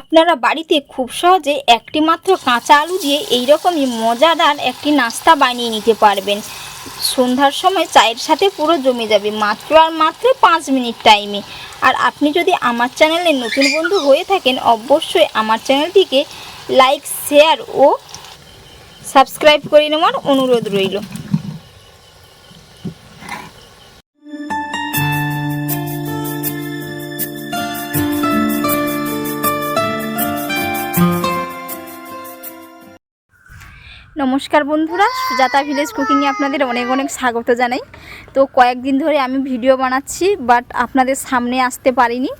আপনারা বাড়িতে খুব সহজে একটি মাত্র কাঁচা আলু দিয়ে এইরকমই মজাদার একটি নাস্তা বানিয়ে নিতে পারবেন। সন্ধ্যার সময় চায়ের সাথে পুরো জমে যাবে মাত্র আর মাত্র পাঁচ মিনিট টাইমে। আর আপনি যদি আমার চ্যানেলে নতুন বন্ধু হয়ে থাকেন, অবশ্যই আমার চ্যানেলটিকে লাইক, শেয়ার ও সাবস্ক্রাইব করে নেওয়ার অনুরোধ রইল। নমস্কার বন্ধুরা, সুজাতা ভিলেজ কুকিংয়ে আপনাদের অনেক অনেক স্বাগত জানাই। তো কয়েকদিন ধরে আমি ভিডিও বানাচ্ছি বাট আপনাদের সামনে আসতে পারিনি।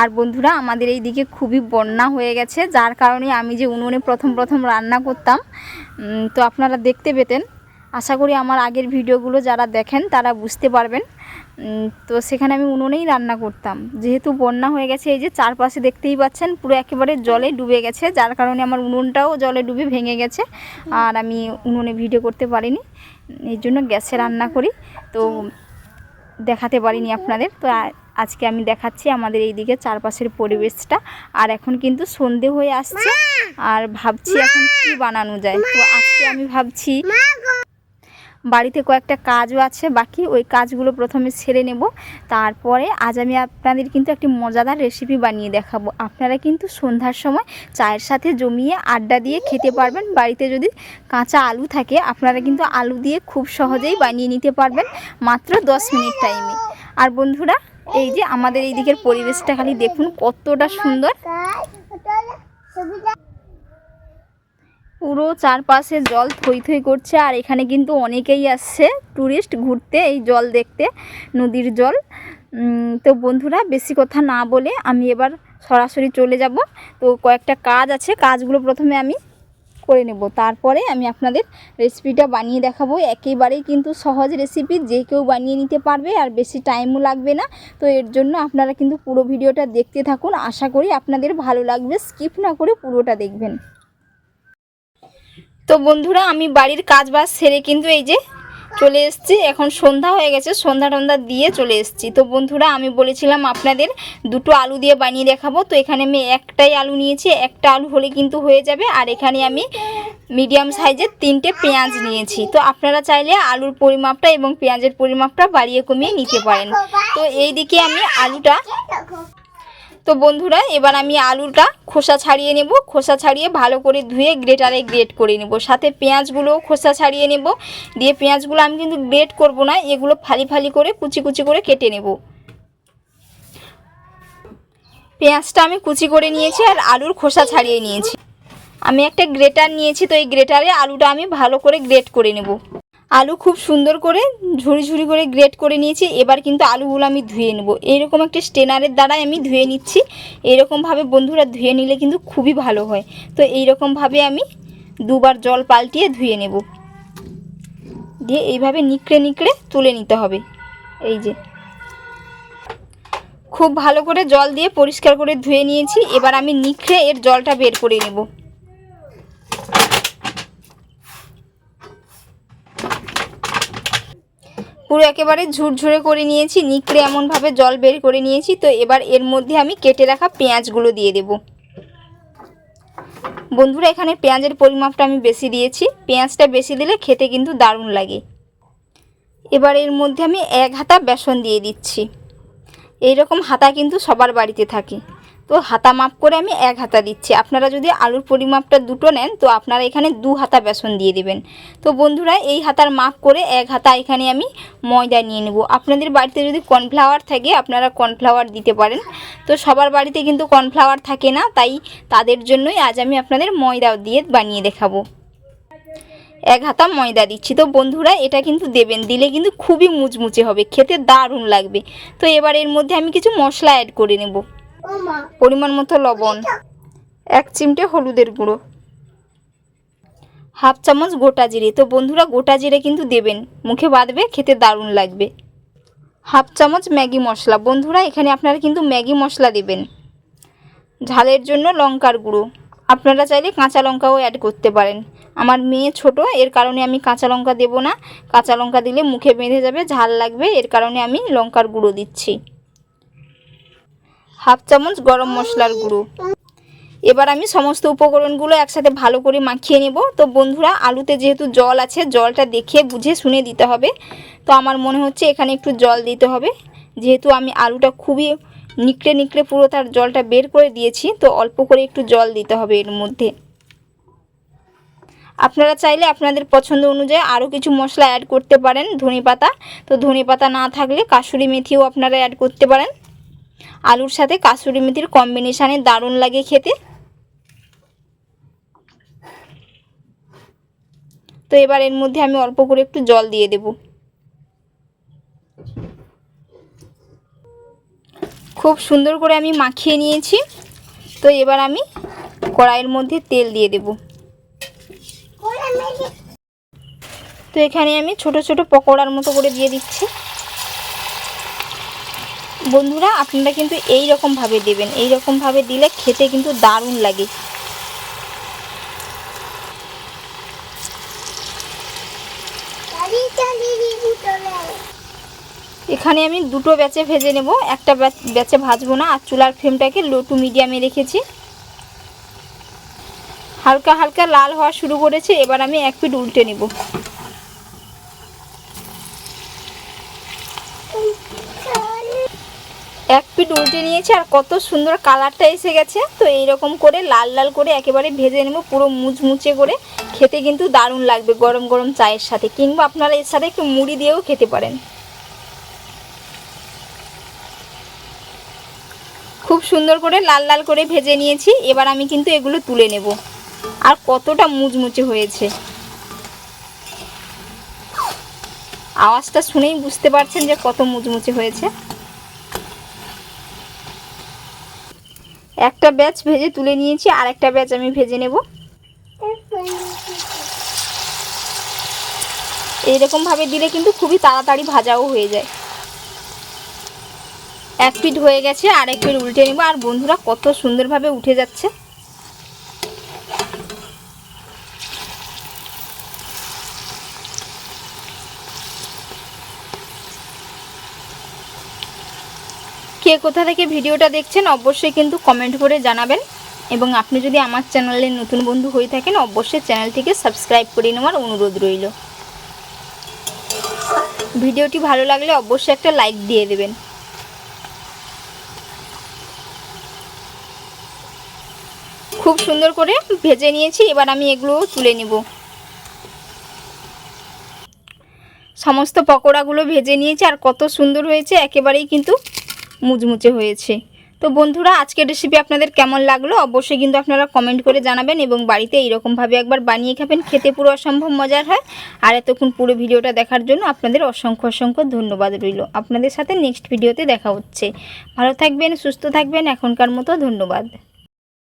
আর বন্ধুরা, আমাদের এই দিকে খুবই বন্যা হয়ে গেছে, যার কারণে আমি যে উনুনে প্রথম প্রথম রান্না করতাম তো আপনারা দেখতে পেতেন। আশা করি আমার আগের ভিডিওগুলো যারা দেখেন, তারা বুঝতে পারবেন। তো সেখানে আমি উনুনেই রান্না করতাম। যেহেতু বন্যা হয়ে গেছে, এই যে চারপাশে দেখতেই পাচ্ছেন, পুরো একেবারে জলে ডুবে গেছে। যার কারণে আমার উনুনটাও জলে ডুবে ভেঙে গেছে। আর আমি উনুনে ভিডিও করতে পারিনি। এই জন্য গ্যাসে রান্না করি। তো দেখাতে পারিনি আপনাদের। তো আজকে আমি দেখাচ্ছি আমাদের এইদিকে চারপাশের পরিবেশটা। আর এখন কিন্তু সন্ধে হয়ে আসছে। আর ভাবছি এখন কি বানানো যায়। তো আজকে আমি ভাবছি বাড়িতে কয়েকটা কাজও আছে বাকি, ওই কাজগুলো প্রথমে সেরে নেব। তারপরে আজ আমি আপনাদের কিন্তু একটি মজাদার রেসিপি বানিয়ে দেখাবো। আপনারা কিন্তু সন্ধ্যার সময় চায়ের সাথে জমিয়ে আড্ডা দিয়ে খেতে পারবেন। বাড়িতে যদি কাঁচা আলু থাকে, আপনারা কিন্তু আলু দিয়ে খুব সহজেই বানিয়ে নিতে পারবেন, মাত্র দশ মিনিট টাইমে। আর বন্ধুরা, এই যে আমাদের এই দিকের পরিবেশটা খালি দেখুন কতটা সুন্দর। পুরো চারপাশে জল থই থই করছে, আর এখানে কিন্তু অনেকেই আসছে ট্যুরিস্ট ঘুরতে, এই জল দেখতে, নদীর জল। তো বন্ধুরা, বেশি কথা না বলে আমি এবার সরাসরি চলে যাব। তো কয়েকটা কাজ আছে, কাজগুলো প্রথমে আমি করে নেব। তারপরে আমি আপনাদের রেসিপিটা বানিয়ে দেখাবো। একেবারেই কিন্তু সহজ রেসিপি যে কেউ বানিয়ে নিতে পারবে, আর বেশি টাইমও লাগবে না। তো এর জন্য আপনারা কিন্তু পুরো ভিডিওটা দেখতে থাকুন। আশা করি আপনাদের ভালো লাগবে। স্কিপ না করে পুরোটা দেখবেন। তো বন্ধুরা, আমি বাড়ির কাজ বাজ সেরে কিন্তু এই যে চলে এসেছি। এখন সন্ধ্যা হয়ে গেছে, সন্ধ্যা টন্ধা দিয়ে চলে এসেছি। তো বন্ধুরা, আমি বলেছিলাম আপনাদের দুটো আলু দিয়ে বানিয়ে দেখাবো। তো এখানে আমি একটাই আলু নিয়েছি, একটা আলু হলে কিন্তু হয়ে যাবে। আর এখানে আমি মিডিয়াম সাইজের তিনটে পেঁয়াজ নিয়েছি। তো আপনারা চাইলে আলুর পরিমাপটা এবং পেঁয়াজের পরিমাপটা বাড়িয়ে কমিয়ে নিতে পারেন। তো এই দিকে আমি আলুটা তো বন্ধুরা, এবার আমি আলুটা খোসা ছাড়িয়ে নেব। খোসা ছাড়িয়ে ভালো করে ধুয়ে গ্রেটারে গ্রেট করে নেব। সাথে পেঁয়াজগুলোও খোসা ছাড়িয়ে নেব। দিয়ে পেঁয়াজগুলো আমি কিন্তু গ্রেট করব না, এগুলো ফালি ফালি করে কুচি কুচি করে কেটে নেব। পেঁয়াজটা আমি কুচি করে নিয়েছি আর আলুর খোসা ছাড়িয়ে নিয়েছি। আমি একটা গ্রেটার নিয়েছি, তো এই গ্রেটারে আলুটা আমি ভালো করে গ্রেট করে নেব। আলু খুব সুন্দর করে ঝুড়ি ঝুড়ি করে গ্রেট করে নিয়েছি। এবার কিন্তু আলুগুলো আমি ধুয়ে নেব। এইরকম একটা স্টেনারের দ্বারাই আমি ধুয়ে নিচ্ছি। এইরকমভাবে বন্ধুরা ধুয়ে নিলে কিন্তু খুবই ভালো হয়। তো এইরকমভাবে আমি দুবার জল পাল্টিয়ে ধুয়ে নেব। দিয়ে এইভাবে নিকড়ে নিকড়ে তুলে নিতে হবে। এই যে। খুব ভালো করে জল দিয়ে পরিষ্কার করে ধুয়ে নিয়েছি। এবার আমি নিখড়ে এর জলটা বের করে নেব। পুরো একেবারে ঝুরঝুরে করে নিয়েছি, নিকড়ে এমনভাবে জল বের করে নিয়েছি, তো এবার এর মধ্যে আমি কেটে রাখা পেঁয়াজগুলো দিয়ে দেব। বন্ধুরা, এখানে পেঁয়াজের পরিমাপটা আমি বেশি দিয়েছি। পেঁয়াজটা বেশি দিলে খেতে কিন্তু দারুণ লাগে। এবার এর মধ্যে আমি এক হাতা বেসন দিয়ে দিচ্ছি। এইরকম হাতা কিন্তু সবার বাড়িতে থাকে। তো হাতা মাপ করে আমি এক হাতা দিচ্ছি। আপনারা যদি আলুর পরিমাপটা দুটো নেন, তো আপনারা এখানে দু হাতা বেসন দিয়ে দেবেন। তো বন্ধুরা, এই হাতার মাপ করে এক হাতা এখানে আমি ময়দা নিয়ে নেব। আপনাদের বাড়িতে যদি কর্নফ্লাওয়ার থাকে, আপনারা কর্নফ্লাওয়ার দিতে পারেন। তো সবার বাড়িতে কিন্তু কর্নফ্লাওয়ার থাকে না, তাই তাদের জন্যই আজ আমি আপনাদের ময়দা দিয়ে বানিয়ে দেখাবো। এক হাতা ময়দা দিচ্ছি। তো বন্ধুরা, এটা কিন্তু দেবেন। দিলে কিন্তু খুবই মুচমুচে হবে, খেতে দারুণ লাগবে। তো এবার এর মধ্যে আমি কিছু মশলা অ্যাড করে নেব। পরিমাণ মতো লবণ, এক চিমটে হলুদের গুঁড়ো, হাফ চামচ গোটা জিরে। তো বন্ধুরা, গোটা জিরে কিন্তু দেবেন, মুখে বাঁধবে, খেতে দারুণ লাগবে। হাফ চামচ ম্যাগি মশলা। বন্ধুরা, এখানে আপনারা কিন্তু ম্যাগি মশলা দেবেন। ঝালের জন্য লঙ্কার গুঁড়ো। আপনারা চাইলে কাঁচা লঙ্কাও অ্যাড করতে পারেন। আমার মেয়ে ছোট, এর কারণে আমি কাঁচা লঙ্কা দেব না। কাঁচা লঙ্কা দিলে মুখে বেঁধে যাবে, ঝাল লাগবে, এর কারণে আমি লঙ্কার গুঁড়ো দিচ্ছি। হাফ চামচ গরম মশলার গুঁড়ো। এবার আমি সমস্ত উপকরণগুলো একসাথে ভালো করে মাখিয়ে নেব। তো বন্ধুরা, আলুতে যেহেতু জল আছে, জলটা দেখে বুঝে শুনে দিতে হবে। তো আমার মনে হচ্ছে এখানে একটু জল দিতে হবে। যেহেতু আমি আলুটা খুবই নিকড়ে নিকড়ে পুরো তার জলটা বের করে দিয়েছি, তো অল্প করে একটু জল দিতে হবে এর মধ্যে। আপনারা চাইলে আপনাদের পছন্দ অনুযায়ী আরও কিছু মশলা অ্যাড করতে পারেন ধনে পাতা তো ধনে পাতা না থাকলে কাসুরি মেথিও আপনারা অ্যাড করতে পারেন। আলুর সাথে কাসুরি মেথির কম্বিনেশানে দারুণ লাগে খেতে। তো এবার এর মধ্যে আমি অল্প করে একটু জল দিয়ে দেব। খুব সুন্দর করে আমি মাখিয়ে নিয়েছি। তো এবার আমি কড়াইয়ের মধ্যে তেল দিয়ে দেব। তো এখানে আমি ছোট ছোট পকোড়ার মতো করে দিয়ে দিচ্ছি। বন্ধুরা, আপনারা কিন্তু এই রকমভাবে দেবেন। এই রকমভাবে দিলে খেতে কিন্তু দারুণ লাগে। এখানে আমি দুটো ব্যাচে ভেজে নেব। একটা ব্যাচে ভাজবো না, আর চুলার ফ্লেমটাকে লো টু মিডিয়ামে রেখেছি। হালকা হালকা লাল হওয়া শুরু করেছে, এবার আমি এক পিঠ উল্টে নেব। এক পিট উল্টে নিয়েছি আর কত সুন্দর কালারটা এসে গেছে। তো এইরকম করে লাল লাল করে একেবারে ভেজে নেব, পুরো মুচমুচে করে। খেতে কিন্তু দারুণ লাগবে গরম গরম চায়ের সাথে কিংবা আপনারা এর সাথে একটু মুড়ি দিয়েও খেতে পারেন। খুব সুন্দর করে লাল লাল করে ভেজে নিয়েছি, এবার আমি কিন্তু এগুলো তুলে নেব। আর কতটা মুচমুচে হয়েছে। আওয়াজটা শুনেই বুঝতে পারছেন যে কত মুচমুচে হয়েছে। একটা ব্যাচ ভেজে তুলে নিয়েছি, আর একটা ব্যাচ আমি ভেজে নেব। এইরকমভাবে দিলে কিন্তু খুবই তাড়াতাড়ি ভাজাও হয়ে যায়। এক পিঠ হয়ে গেছে, আর এক পিঠ উল্টে নেব, আর বন্ধুরা কত সুন্দরভাবে উঠে যাচ্ছে। কে কোথা থেকে ভিডিওটা দেখছেন, অবশ্যই কিন্তু কমেন্ট করে জানাবেন। এবং আপনি যদি আমার চ্যানেলের নতুন বন্ধু হয়ে থাকেন, অবশ্যই চ্যানেলটিকে সাবস্ক্রাইব করে নেওয়ার অনুরোধ রইল। ভিডিওটি ভালো লাগলে অবশ্যই একটা লাইক দিয়ে দেবেন। খুব সুন্দর করে ভেজে নিয়েছি, এবার আমি এগুলো তুলে নেব। সমস্ত পকোড়াগুলো ভেজে নিয়েছি, আর কত সুন্দর হয়েছে, একেবারেই কিন্তু মুচমুচে হয়েছে। তো বন্ধুরা, আজকের রেসিপি আপনাদের কেমন লাগল? অবশ্যই কিন্তু আপনারা কমেন্ট করে জানাবেন এবং বাড়িতে এইরকমভাবে একবার বানিয়ে খাবেন। খেতে পুরো অসম্ভব মজার হয়। আর এতক্ষণ পুরো ভিডিওটা দেখার জন্য আপনাদের অসংখ্য অসংখ্য ধন্যবাদ রইল। আপনাদের সাথে নেক্সট ভিডিওতে দেখা হচ্ছে। ভালো থাকবেন, সুস্থ থাকবেন। এখনকার মতো ধন্যবাদ।